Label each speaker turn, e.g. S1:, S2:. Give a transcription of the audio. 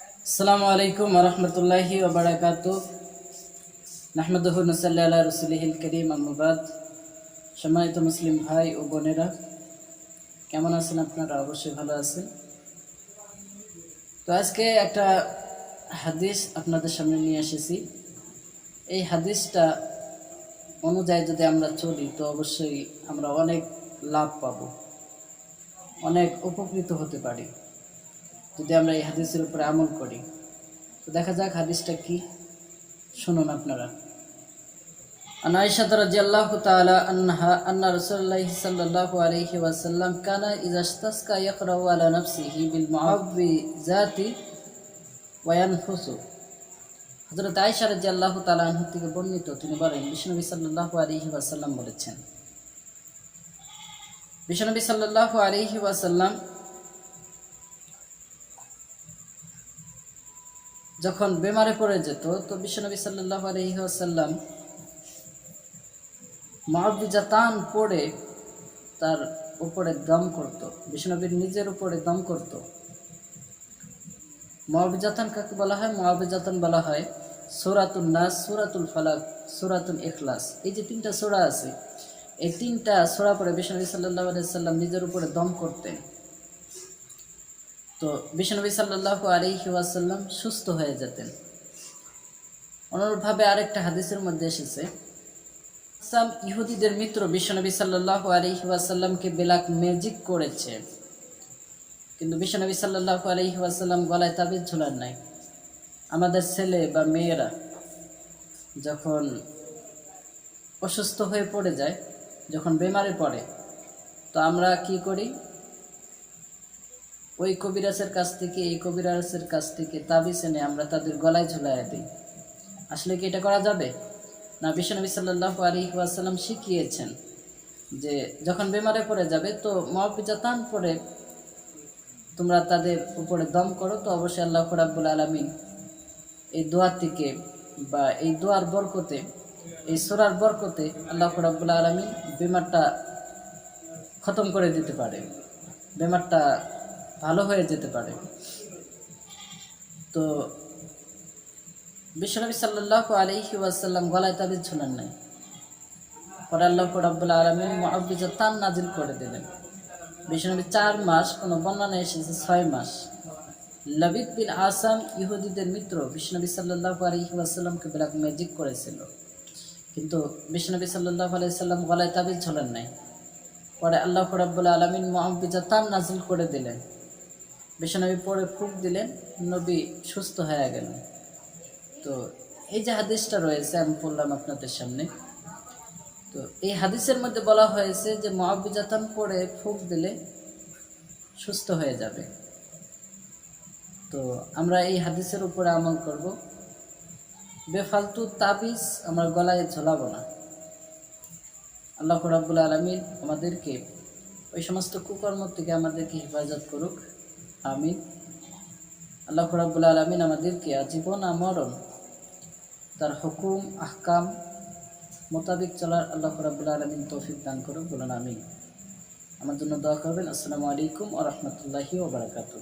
S1: আসসালামু আলাইকুম রহমতুল্লাহি ওবরাকাত নাহমদুহ রসুলহিল করিম আহমবাদ সম্মানিত মুসলিম ভাই ও বোনেরা, কেমন আছেন আপনারা? অবশ্যই ভালো আছেন। তো আজকে একটা হাদিস আপনাদের সামনে নিয়ে এসেছি। এই হাদিসটা অনুযায়ী যদি আমরা চলি, তো অবশ্যই আমরা অনেক লাভ পাব, অনেক উপকৃত হতে পারি। যদি আমরা এই হাদিসের উপরে আমল করি তো দেখা যাক হাদিসটা কি শুনুন আপনারা عن عائشة رضي الله تعالى عنها أن رسول الله صلى الله عليه وسلم كان إذا استسقى يقرأ على نفسه بالمعوذات وينفس হজরত আয়েশা রাজি আল্লাহ তালা আনহু থেকে বর্ণিত তিনি বলেন বিষ্ণুনবী সাল্লাহ আলহি ওয়াসাল্লাম বলেছেন বিষ্ণুনবী সাল্লাহ আলহি ওয়াসাল্লাম যখন বেমারে পড়ে যেত, তো বিশ্বনবী সাল্লাহ আলহিহাসাল্লাম মহাবিজাতান পড়ে তার উপরে দম করত বিষ্ণবীর নিজের উপরে দম করত। মহাবিজাতান কাকে বলা হয়? মহাবিজাতান বলা হয় সুরাতুল নাস, সুরাতুল ফালাক, সুরাতুল ইখলাস। এই যে তিনটা সোরা আছে, এই তিনটা সোরা পরে বিষ্ণবী সাল্লাহ আলাইসাল্লাম নিজের উপরে দম করতেন। তো বিষ্ণবী সাল্লাহ আলহি ওয়াসাল্লাম সুস্থ হয়ে যেতেন। অনুরূপভাবে আরেকটা হাদিসের মধ্যে এসেছে, সাম ইহুদিদের মিত্র বিশ্বনবী সাল্লাহ আলহি ওয়াসাল্লামকে বেলাক ম্যাজিক করেছে। কিন্তু বিশ্বনবী সাল্লাহ আলহি ওয়াসাল্লাম গলায় তাবিজ ঝোলার নাই। আমাদের ছেলে বা মেয়েরা যখন অসুস্থ হয়ে পড়ে যায়, যখন বেমারে পড়ে, তো আমরা কি করি? ওই কবিরাজের কাছ থেকে, এই কবিরাজের কাছ থেকে তাবিজ এনে আমরা তাদের গলায় ঝুলাইয়া দিই। আসলে কি এটা করা যাবে? না বিশ্বনবী সাল্লাহ আলী ওয়াসাল্লাম শিখিয়েছেন যে যখন বেমারে পড়ে যাবে, তো মহাবিজাতান পরে তোমরা তাদের উপরে দম করো, তো অবশ্যই আল্লাহ রাব্বুল আলমিন এই দোয়ার থেকে বা এই দোয়ার বরকতে, এই সোরার বরকতে আল্লাহ রাব্বুল আলমিন বেমারটা খতম করে দিতে পারে। বেমারটা ভালো হয়ে যেতে পারে। তো বিশ্বনবী সাল্লাহ আলহি ওয়াসাল্লাম গলায় তাবিজ ঝুলান নাই। পরে আল্লাহ রব্বুল্লা আলমিন মহাবিজা তান নাজিল করে দিলেন। বিশ্বনবী চার মাস কোনো বর্ণনা এসেছে ছয় মাস। লবিদ বিন আসাম ইহুদিদের মিত্র বিষ্ণবী সাল্লাহ আলহি ওয়াসাল্লামকে ব্ল্যাক ম্যাজিক করেছিল। কিন্তু বিষ্ণবী সাল্লাহ আলাইসাল্লাম গলায় তাবিজ ঝোলেন নাই। পরে আল্লাহ রব্বুল্লা আলমিন মহাবিজা তান নাজিল করে দিলেন। বিশ্বনবী পরে ফুক দিলেন, নবী সুস্থ হয়ে গেলেন। তো এই যে হাদিসটা রয়েছে, আমি পড়লাম আপনাদের সামনে। তো এই হাদিসের মধ্যে বলা হয়েছে যে মহাবিজাতান পরে ফুক দিলে সুস্থ হয়ে যাবে। তো আমরা এই হাদিসের উপরে আমল করব। বেফালতু তাবিজ আমরা গলায় ঝোলাবো না। আল্লাহ রাবুল আলমিন আমাদেরকে ওই সমস্ত কুকর্ম থেকে আমাদেরকে হেফাজত করুক। আমিন। আল্লাহ রাবুল আলমিন আমাদেরকে আজীবন আমরণ, তার হুকুম, আহকাম মোতাবেক চলার আল্লাহ রাবুল আলমিন তৌফিক দান করুন বলুন আমিন। আমার জন্য দোয়া করবেন। আসসালামু আলাইকুম ও রহমতুল্লাহি ওবরাকাতু